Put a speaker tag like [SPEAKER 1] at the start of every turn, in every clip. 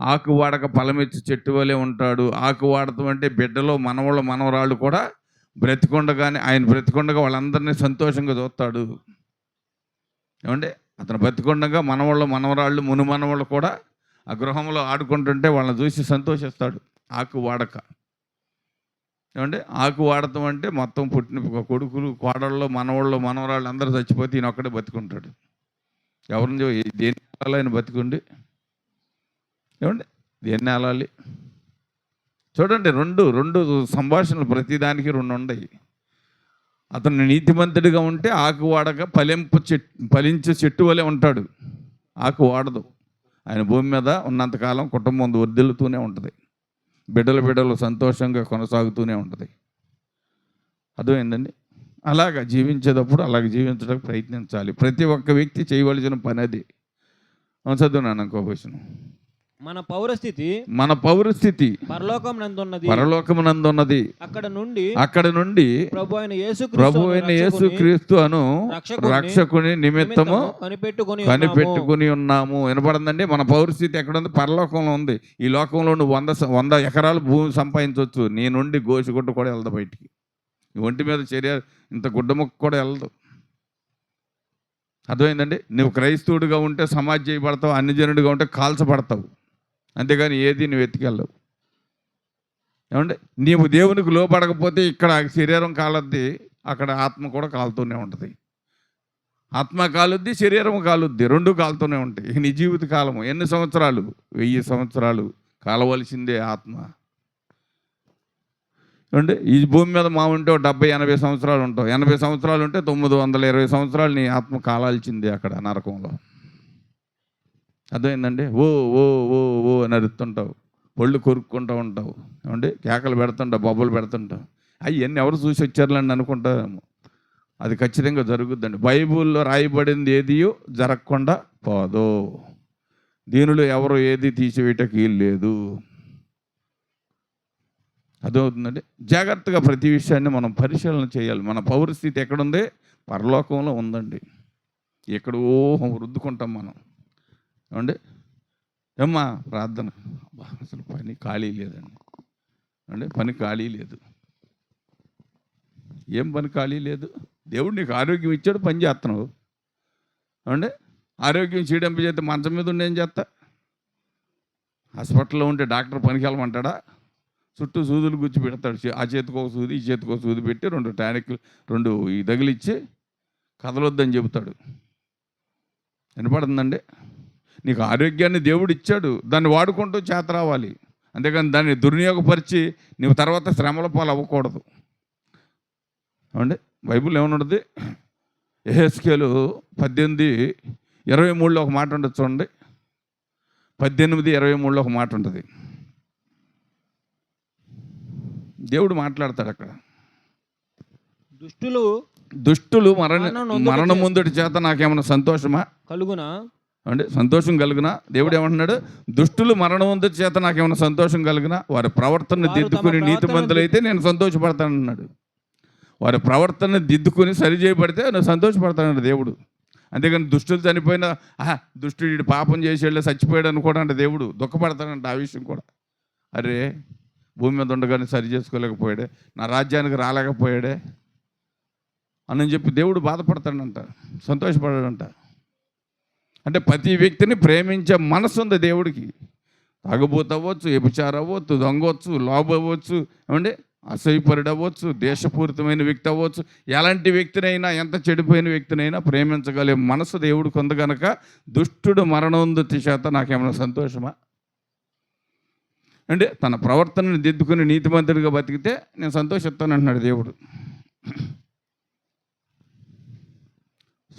[SPEAKER 1] ఆకు వాడక ఫలమిచ్చి చెట్టు వలె ఉంటాడు. ఆకు వాడటం అంటే బిడ్డలో మనవాళ్ళు మనవరాళ్ళు కూడా బ్రతికొండగానే ఆయన బ్రతికొండగా వాళ్ళందరినీ సంతోషంగా చూస్తాడు. ఏమండి? అతను బ్రతికొండగా మనవాళ్ళు మనవరాళ్ళు మును మనవాళ్ళు కూడా ఆ గృహంలో ఆడుకుంటుంటే వాళ్ళని చూసి సంతోషిస్తాడు. ఆకు వాడక ఏమంటే ఆకు వాడటం అంటే మొత్తం పుట్టిన కొడుకులు కోడళ్ళు మనవాళ్ళు మనవరాళ్ళు అందరూ చచ్చిపోతే ఈయన ఒక్కడే బతుకుంటాడు. ఎవరిని దేని ఆయన బతుకుండి? ఏమండి? దేన్ని ఆలాలి? చూడండి రెండు రెండు సంభాషణలు ప్రతిదానికి రెండు ఉండయి అతను నీతిమంతుడిగా ఉంటే ఆకు వాడక ఫలింపు చెట్టు ఫలించే చెట్టు వలె ఉంటాడు. ఆకు వాడదు. ఆయన భూమి మీద ఉన్నంతకాలం కుటుంబం వర్దిల్లుతూనే ఉంటుంది. బిడ్డలు బిడ్డలు సంతోషంగా కొనసాగుతూనే ఉంటుంది. అర్థమైందండి? అలాగ జీవించేటప్పుడు అలాగ జీవించడానికి ప్రయత్నించాలి. ప్రతి ఒక్క వ్యక్తి చేయవలసిన పని అది. చదువు నాన్న ఇంకో క్వశ్చన్.
[SPEAKER 2] మన పౌరస్థితి
[SPEAKER 1] మన పౌరస్థితి
[SPEAKER 2] పరలోకం నందున్నది
[SPEAKER 1] పరలోకమునందున్నది.
[SPEAKER 2] అక్కడ నుండి
[SPEAKER 1] అక్కడ నుండి
[SPEAKER 2] ప్రభు అయిన యేసు
[SPEAKER 1] ప్రభు అయిన యేసు క్రీస్తు అను
[SPEAKER 2] రక్షకుని
[SPEAKER 1] నిమిత్తము
[SPEAKER 2] కనిపెట్టుకొని
[SPEAKER 1] కనిపెట్టుకుని ఉన్నాము. వినపడిందండి? మన పౌరస్థితి ఎక్కడ ఉంది పరలోకంలో ఉంది. ఈ లోకంలో నువ్వు వంద వంద ఎకరాలు భూమి సంపాదించవచ్చు. నీ నుండి గోసిగుడ్డ కూడా వెళ్దు బయటికి. ఒంటి మీద చర్య ఇంత గుడ్డ ముక్క కూడా వెళ్ళదు అర్థమైందండి? నువ్వు క్రైస్తవుడిగా ఉంటే సమాజ చేయబడతావు అన్యజనుడిగా ఉంటే కాల్చబడతావు. అంతేగాని ఏది నువ్వు ఎత్తికెళ్ళవు. ఏమంటే నీవు దేవునికి లోపడకపోతే ఇక్కడ శరీరం కాలద్ది అక్కడ ఆత్మ కూడా కాలుతూనే ఉంటుంది. ఆత్మ కాలుద్ది శరీరం కాలుద్ది రెండు కాలుతూనే ఉంటాయి. నీ జీవిత కాలము ఎన్ని సంవత్సరాలు? వెయ్యి సంవత్సరాలు కాలవలసిందే ఆత్మ. అంటే ఈ భూమి మీద మా ఉంటే డెబ్బై ఎనభై సంవత్సరాలు ఉంటావు. ఎనభై సంవత్సరాలు ఉంటే తొమ్మిది వందల ఇరవై సంవత్సరాలు నీ ఆత్మ కాలాల్సిందే అక్కడ నరకంలో. అర్థమైందండి ఓ ఓ ఓ ఓ అని అరుస్తుంటావు. ఒళ్ళు కొరుక్కుంటూ ఉంటావు. ఏమండి? కేకలు పెడుతుంటావు బొబ్బలు పెడుతుంటావు. అవన్నీ ఎవరు చూసి వచ్చారులేండి అనుకుంటారేమో. అది ఖచ్చితంగా జరుగుద్దండి. బైబిల్లో రాయబడింది ఏదియో జరగకుండా పోదు. దీనిలో ఎవరు ఏది తీసివేయటకి వీలు లేదు. అదవుతుందండి జాగ్రత్తగా ప్రతి విషయాన్ని మనం పరిశీలన చేయాలి. మన పౌరస్థితి ఎక్కడుంది? పరలోకంలో ఉందండి. ఎక్కడో రుద్దుకుంటాం మనం. ఏమండి? ఏమ్మా ప్రార్థన. అసలు పని ఖాళీ లేదండి. అంటే పని ఖాళీ లేదు. ఏం పని ఖాళీ లేదు? దేవుడు నీకు ఆరోగ్యం ఇచ్చాడు పని చేస్తున్నావు. ఏమండి? ఆరోగ్యం చేయడం చేస్తే మంచం మీద ఉండి ఏం చేస్తా? హాస్పిటల్లో ఉంటే డాక్టర్ పనికి వెళ్ళమంటాడా? చుట్టూ సూదులు గుచ్చి పెడతాడు. ఆ చేతికి ఒక సూది ఈ చేతికి ఒక సూది పెట్టి రెండు టానిక్లు రెండు ఈ తగిలిచ్చి కదలొద్దని చెబుతాడు. వినపడుతుందండి? నీకు ఆరోగ్యాన్ని దేవుడు ఇచ్చాడు దాన్ని వాడుకుంటూ చేత రావాలి. అంతేకాని దాన్ని దుర్వినియోగపరిచి నువ్వు తర్వాత శ్రమల పాలు అవ్వకూడదు ఏమండి? బైబిల్ ఏమనుంటుంది ఎహెస్కేలు పద్దెనిమిది ఇరవై మూడులో ఒక మాట ఉండదు చూడండి. పద్దెనిమిది ఇరవై మూడులో ఒక మాట ఉంటుంది దేవుడు మాట్లాడతాడు అక్కడ.
[SPEAKER 2] దుష్టులు
[SPEAKER 1] దుష్టులు మరణ
[SPEAKER 2] మరణం
[SPEAKER 1] ముందుటి చేత నాకేమైనా సంతోషమా?
[SPEAKER 2] కలుగున?
[SPEAKER 1] అంటే సంతోషం కలిగిన దేవుడు ఏమంటున్నాడు? దుష్టులు మరణం ముందుటి చేత నాకేమైనా సంతోషం కలిగిన వారి ప్రవర్తన
[SPEAKER 2] వారు తమ
[SPEAKER 1] దిద్దుకుని
[SPEAKER 2] ప్రవర్తనను
[SPEAKER 1] నీతిమంతులైతే నేను సంతోషపడతానన్నాడు. వారి ప్రవర్తన దిద్దుకుని సరి చేయబడితే నేను సంతోషపడతానన్నాడు దేవుడు. అంతేగాని దుష్టులు చనిపోయినా ఆహా దుష్టుడు పాపం చేసి వెళ్ళి చచ్చిపోయాడు అనుకోడంటే దేవుడు దుఃఖపడతాడంట ఆ విషయం కూడా. అరే భూమి మీద ఉండగానే సరి చేసుకోలేకపోయాడే నా రాజ్యానికి రాలేకపోయాడే అని చెప్పి దేవుడు బాధపడతాడంట సంతోషపడాడంట. అంటే ప్రతి వ్యక్తిని ప్రేమించే మనసు ఉంది దేవుడికి. తాగుబోతు అవ్వచ్చు వ్యభిచారం అవ్వచ్చు దొంగవచ్చు లోబు అవ్వచ్చు ఏమండి? అసహ్యపరుడు అవ్వచ్చు దేశపూరితమైన వ్యక్తి అవ్వచ్చు ఎలాంటి వ్యక్తినైనా ఎంత చెడిపోయిన వ్యక్తినైనా ప్రేమించగలిగే మనసు దేవుడికి ఉంది కనుక దుష్టుడు మరణోందుతి చేత నాకేమైనా సంతోషమా? అంటే తన ప్రవర్తనను దిద్దుకుని నీతిమంతుడిగా బతికితే నేను సంతోషిస్తాను అంటున్నాడు దేవుడు.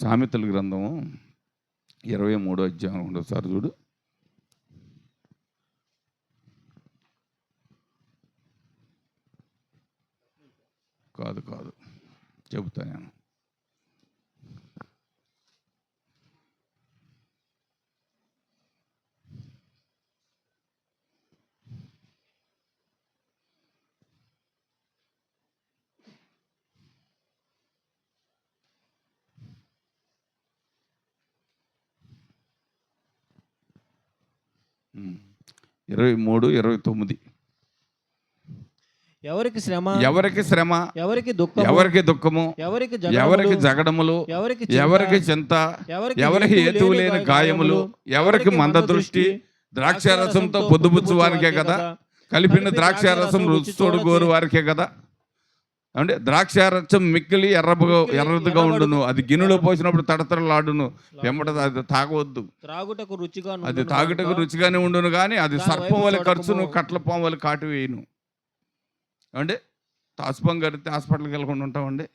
[SPEAKER 1] సామెతల గ్రంథము ఇరవై మూడో అధ్యాయం రెండోసారి చూడు. కాదు కాదు. చెబుతా నేను. ఇరవై మూడు ఇరవై తొమ్మిది.
[SPEAKER 2] ఎవరికి శ్రమ?
[SPEAKER 1] ఎవరికి శ్రమ?
[SPEAKER 2] ఎవరికి దుఃఖం
[SPEAKER 1] ఎవరికి దుఃఖము?
[SPEAKER 2] ఎవరికి
[SPEAKER 1] ఎవరికి
[SPEAKER 2] జగడములు, ఎవరికి చింత,
[SPEAKER 1] ఎవరికి చింత?
[SPEAKER 2] ఎవరికి హేతువు లేని
[SPEAKER 1] గాయములు? ఎవరికి మందదృష్టి ద్రాక్షారసంతో పొద్దుపుచ్చు వారికే కదా? కలిపిన ద్రాక్షారసం రుచి చూడగోరు వారికే కదా? అంటే ద్రాక్షారసం మిక్కిలి ఎర్రగా ఎర్రదుగా ఉండును. అది గిన్నెలో పోసినప్పుడు తడతడలాడును. వెంబట అది తాగవద్దు
[SPEAKER 2] త్రాగుటకు రుచిగా
[SPEAKER 1] అది తాగుటకు రుచిగానే ఉండును కానీ అది సర్పం వల్ల. ఖర్చును కట్ల పాము వల్ల కాటు వేయను. అంటే తాసుపం గడితే హాస్పిటల్కి వెళ్ళకుండా ఉంటామండి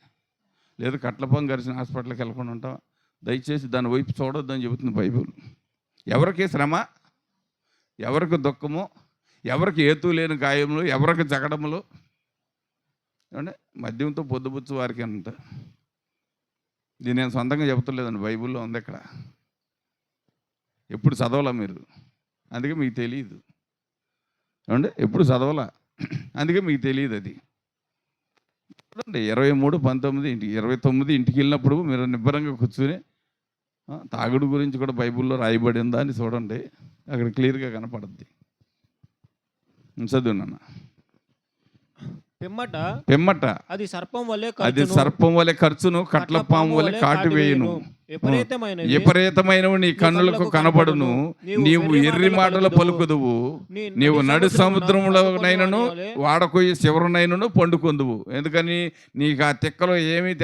[SPEAKER 1] లేదు కట్లపం గడిచిన హాస్పిటల్కి వెళ్ళకుండా ఉంటాం దయచేసి దాని వైపు చూడొద్దని చెబుతుంది బైబిల్. ఎవరికి శ్రమ? ఎవరికి దుఃఖము? ఎవరికి ఏతు లేని గాయములు? ఎవరికి జగడములు? ఏమంటే మద్యంతో పొద్దుపుచ్చు వారికి అంట ఇది నేను సొంతంగా చెబుతలేదండి బైబిల్లో ఉంది ఇక్కడ ఎప్పుడు చదవలా మీరు? అందుకే మీకు తెలియదు ఏమంటే ఎప్పుడు చదవలా? అందుకే మీకు తెలియదు అది. చూడండి ఇరవై మూడు పంతొమ్మిది ఇంటికి ఇరవై తొమ్మిది ఇంటికి వెళ్ళినప్పుడు మీరు నిబ్బరంగా కూర్చుని తాగుడు గురించి కూడా బైబిల్లో రాయబడిందా అని చూడండి అక్కడ క్లియర్గా కనపడుద్ది. చదువునన్నా?
[SPEAKER 2] పిమ్మట
[SPEAKER 1] పిమ్మట.
[SPEAKER 2] అది సర్పం వల్లే
[SPEAKER 1] అది సర్పం వలె ఖర్చును కట్ల పాము వలె కాటు వేయును.
[SPEAKER 2] విపరీతమైనవి.
[SPEAKER 1] విపరీతమైనవి నీ కన్నులకు కనపడును
[SPEAKER 2] నీవు
[SPEAKER 1] ఎర్రి
[SPEAKER 2] మాటలు పలుకుదువు.
[SPEAKER 1] నీవు నడు
[SPEAKER 2] వలె
[SPEAKER 1] వాడకొయ్యి శివరునైనను పండుకొందువు. ఎందుకని నీకు ఆ తిక్కలో ఏమీ